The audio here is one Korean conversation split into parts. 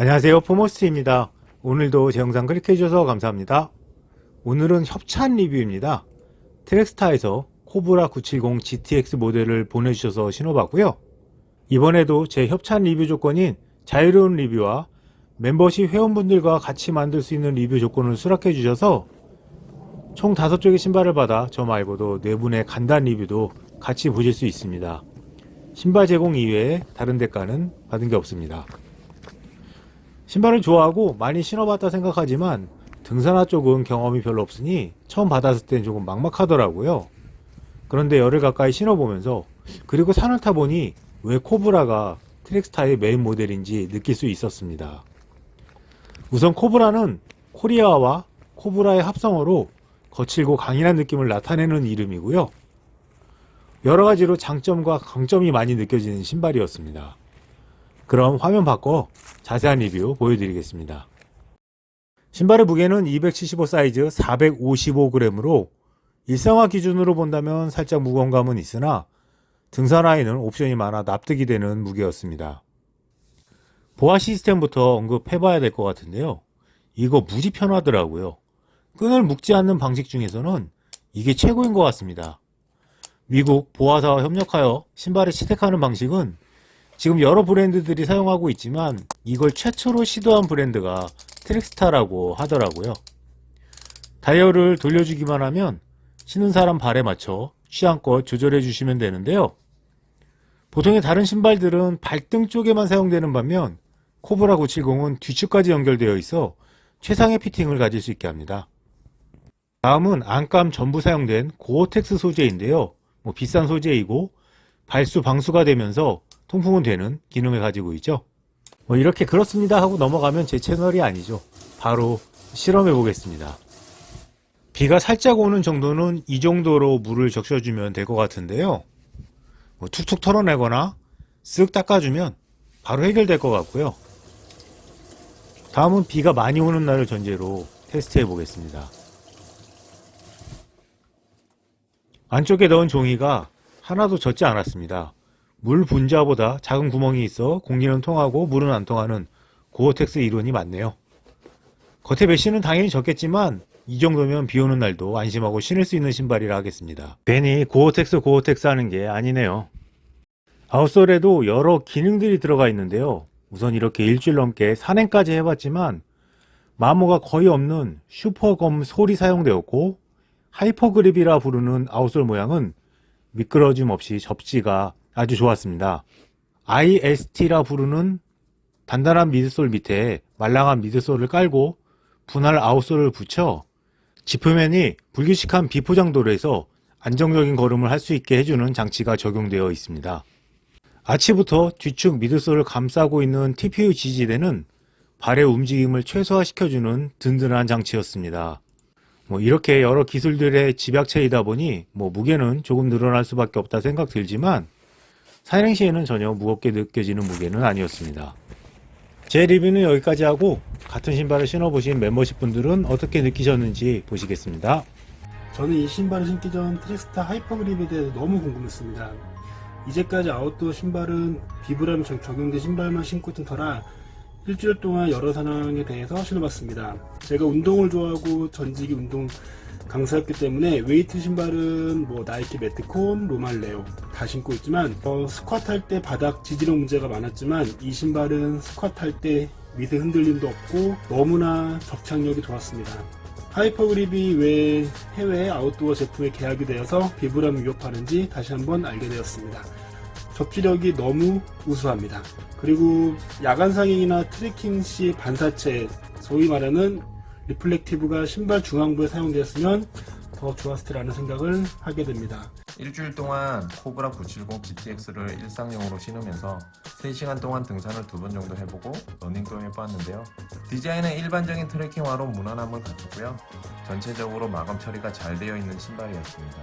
안녕하세요. 포머스트입니다. 오늘도 제 영상 클릭해주셔서 감사합니다. 오늘은 협찬 리뷰입니다. 트랙스타에서 코브라 970 GTX 모델을 보내주셔서 신어봤고요. 이번에도 제 협찬 리뷰 조건인 자유로운 리뷰와 멤버십 회원분들과 같이 만들 수 있는 리뷰 조건을 수락해 주셔서 총 5쪽의 신발을 받아 저 말고도 4분의 간단 리뷰도 같이 보실 수 있습니다. 신발 제공 이외에 다른 대가는 받은 게 없습니다 신발을 좋아하고 많이 신어봤다 생각하지만 등산화 쪽은 경험이 별로 없으니 처음 받았을 땐 조금 막막하더라고요. 그런데 열흘 가까이 신어보면서 그리고 산을 타보니 왜 코브라가 트랙스타의 메인 모델인지 느낄 수 있었습니다. 우선 코브라는 코리아와 코브라의 합성어로 거칠고 강인한 느낌을 나타내는 이름이고요. 여러 가지로 장점과 강점이 많이 느껴지는 신발이었습니다. 그럼 화면 바꿔 자세한 리뷰 보여드리겠습니다. 신발의 무게는 275 사이즈 455g으로 일상화 기준으로 본다면 살짝 무거운 감은 있으나 등산화에는 옵션이 많아 납득이 되는 무게였습니다. 보아 시스템부터 언급해봐야 될 것 같은데요. 이거 무지 편하더라고요. 끈을 묶지 않는 방식 중에서는 이게 최고인 것 같습니다. 미국 보아사와 협력하여 신발을 채택하는 방식은 지금 여러 브랜드들이 사용하고 있지만 이걸 최초로 시도한 브랜드가 트랙스타라고 하더라고요. 다이얼을 돌려주기만 하면 신은 사람 발에 맞춰 취향껏 조절해 주시면 되는데요. 보통의 다른 신발들은 발등 쪽에만 사용되는 반면 코브라 970은 뒤축까지 연결되어 있어 최상의 피팅을 가질 수 있게 합니다. 다음은 안감 전부 사용된 고어텍스 소재인데요. 뭐 비싼 소재이고 발수 방수가 되면서 통풍은 되는 기능을 가지고 있죠. 뭐 이렇게 그렇습니다 하고 넘어가면 제 채널이 아니죠. 바로 실험해 보겠습니다. 비가 살짝 오는 정도는 이 정도로 물을 적셔주면 될 것 같은데요. 뭐 툭툭 털어내거나 쓱 닦아주면 바로 해결될 것 같고요. 다음은 비가 많이 오는 날을 전제로 테스트해 보겠습니다. 안쪽에 넣은 종이가 하나도 젖지 않았습니다. 물 분자보다 작은 구멍이 있어 공기는 통하고 물은 안 통하는 고어텍스 이론이 맞네요. 겉에 메쉬는 당연히 적겠지만 이 정도면 비 오는 날도 안심하고 신을 수 있는 신발이라 하겠습니다. 괜히 고어텍스 고어텍스 하는 게 아니네요. 아웃솔에도 여러 기능들이 들어가 있는데요. 우선 이렇게 일주일 넘게 산행까지 해봤지만 마모가 거의 없는 슈퍼검 솔이 사용되었고 하이퍼그립이라 부르는 아웃솔 모양은 미끄러짐 없이 접지가 아주 좋았습니다. IST라 부르는 단단한 미드솔 밑에 말랑한 미드솔을 깔고 분할 아웃솔을 붙여 지프면이 불규칙한 비포장도로에서 안정적인 걸음을 할 수 있게 해주는 장치가 적용되어 있습니다. 아치부터 뒤축 미드솔을 감싸고 있는 TPU 지지대는 발의 움직임을 최소화시켜주는 든든한 장치였습니다. 뭐 이렇게 여러 기술들의 집약체이다 보니 뭐 무게는 조금 늘어날 수밖에 없다 생각 들지만 사행 시에는 전혀 무겁게 느껴지는 무게는 아니었습니다. 제 리뷰는 여기까지 하고 같은 신발을 신어보신 멤버십 분들은 어떻게 느끼셨는지 보시겠습니다. 저는 이 신발을 신기 전 트랙스타 하이퍼그립에 대해서 너무 궁금했습니다. 이제까지 아웃도어 신발은 비브람 적- 적용된 신발만 신고 있던 터라 일주일 동안 여러 상황에 대해서 신어봤습니다. 제가 운동을 좋아하고 전직이 운동 강사였기 때문에 웨이트 신발은 뭐 나이키 매트콘, 로말레오 다 신고 있지만 어, 스쿼트 할 때 바닥 지지력 문제가 많았지만 이 신발은 스쿼트 할때 밑에 흔들림도 없고 너무나 접착력이 좋았습니다. 하이퍼그립이 왜 해외 아웃도어 제품에 계약이 되어서 비브람을 위협하는지 다시 한번 알게 되었습니다. 접지력이 너무 우수합니다. 그리고 야간 상행이나 트레킹 시 반사체, 소위 말하는 리플렉티브가 신발 중앙부에 사용되었으면 더 좋았을 테라는 생각을 하게 됩니다. 일주일 동안 코브라 970 GTX를 일상용으로 신으면서 3시간 동안 등산을 두 번 정도 해보고 러닝도 해보았는데요. 디자인은 일반적인 트레킹화로 무난함을 갖췄고요. 전체적으로 마감 처리가 잘 되어 있는 신발이었습니다.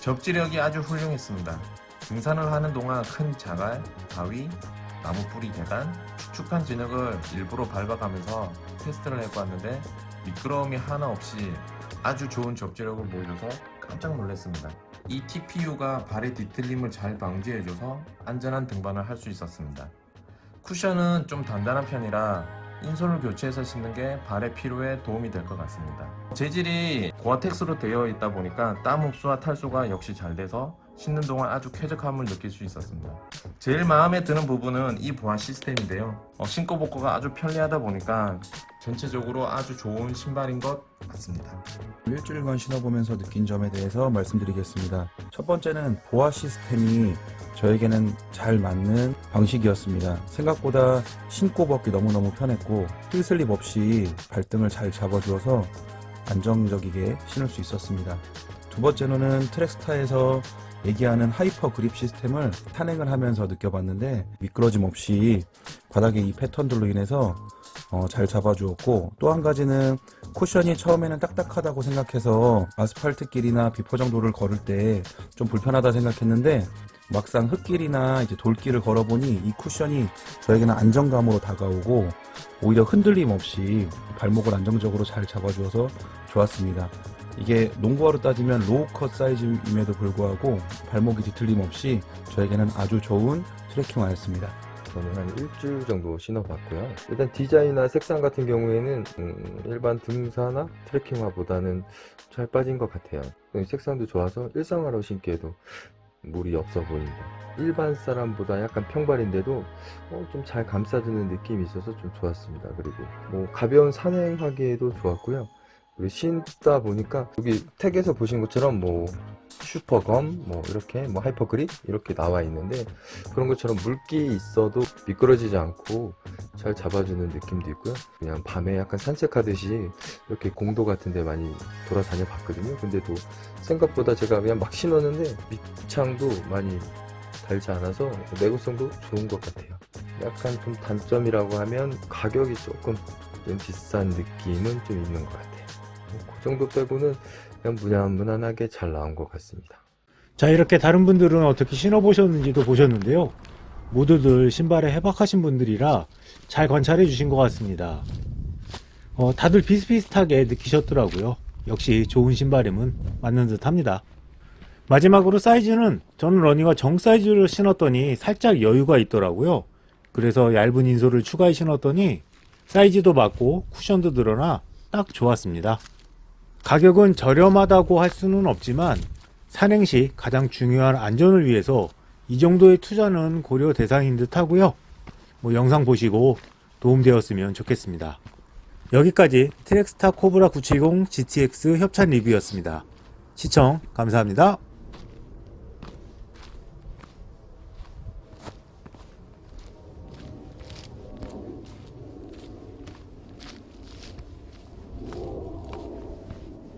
접지력이 아주 훌륭했습니다. 등산을 하는 동안 큰 자갈, 바위, 나무 뿌리 계단, 축축한 진흙을 일부러 밟아가면서 테스트를 해보았는데 미끄러움이 하나 없이 아주 좋은 접지력을 보여줘서 깜짝 놀랐습니다. 이 TPU가 발의 뒤틀림을 잘 방지해줘서 안전한 등반을 할 수 있었습니다. 쿠션은 좀 단단한 편이라 인솔을 교체해서 신는 게 발의 피로에 도움이 될 것 같습니다. 재질이 고아텍스로 되어 있다 보니까 땀 흡수와 탈수가 역시 잘 돼서 신는 동안 아주 쾌적함을 느낄 수 있었습니다. 제일 마음에 드는 부분은 이 보안 시스템인데요. 어, 신고 복구가 아주 편리하다 보니까 전체적으로 아주 좋은 신발인 것 같습니다. 일주일간 신어보면서 느낀 점에 대해서 말씀드리겠습니다. 첫 번째는 보아 시스템이 저에게는 잘 맞는 방식이었습니다. 생각보다 신고 벗기 너무너무 편했고 힐슬립 없이 발등을 잘 잡아주어서 안정적이게 신을 수 있었습니다. 두 번째로는 트랙스타에서 얘기하는 하이퍼 그립 시스템을 탄행을 하면서 느껴봤는데 미끄러짐 없이 바닥의 이 패턴들로 인해서 어, 잘 잡아주었고 또 한 가지는 쿠션이 처음에는 딱딱하다고 생각해서 아스팔트 길이나 비포 정도를 걸을 때 좀 불편하다 생각했는데 막상 흙길이나 이제 돌길을 걸어보니 이 쿠션이 저에게는 안정감으로 다가오고 오히려 흔들림 없이 발목을 안정적으로 잘 잡아주어서 좋았습니다. 이게 농구화로 따지면 로우 컷 사이즈임에도 불구하고 발목이 뒤틀림 없이 저에게는 아주 좋은 트레킹화였습니다. 저는 한 일주일 정도 신어봤고요. 일단 디자인이나 색상 같은 경우에는 음, 일반 등산화 트레킹화보다는 잘 빠진 것 같아요. 색상도 좋아서 일상화로 신기에도 무리 없어 보입니다. 일반 사람보다 약간 평발인데도 어, 좀잘 감싸주는 느낌이 있어서 좀 좋았습니다. 그리고 뭐 가벼운 산행하기에도 좋았고요. 신다 보니까 여기 택에서 보신 것처럼 뭐 슈퍼검 뭐 이렇게 뭐 하이퍼그립 이렇게 나와 있는데 그런 것처럼 물기 있어도 미끄러지지 않고 잘 잡아주는 느낌도 있고요. 그냥 밤에 약간 산책하듯이 이렇게 공도 같은 데 많이 돌아다녀 봤거든요. 근데도 생각보다 제가 그냥 막 신었는데 밑창도 많이 달지 않아서 내구성도 좋은 것 같아요. 약간 좀 단점이라고 하면 가격이 조금 좀 비싼 느낌은 좀 있는 것 같아요. 그 정도 빼고는 그냥 무난 무난하게 잘 나온 것 같습니다. 자, 이렇게 다른 분들은 어떻게 신어보셨는지도 보셨는데요. 모두들 신발에 해박하신 분들이라 잘 관찰해 주신 것 같습니다. 어, 다들 비슷비슷하게 느끼셨더라고요. 역시 좋은 신발임은 맞는 듯 합니다. 마지막으로 사이즈는 저는 러닝화 정 사이즈를 신었더니 살짝 여유가 있더라고요. 그래서 얇은 인솔을 추가해 신었더니 사이즈도 맞고 쿠션도 늘어나 딱 좋았습니다. 가격은 저렴하다고 할 수는 없지만 산행 시 가장 중요한 안전을 위해서 이 정도의 투자는 고려 대상인 듯 하고요. 뭐 영상 보시고 도움되었으면 좋겠습니다. 여기까지 트랙스타 코브라 970 GTX 협찬 리뷰였습니다. 시청 감사합니다.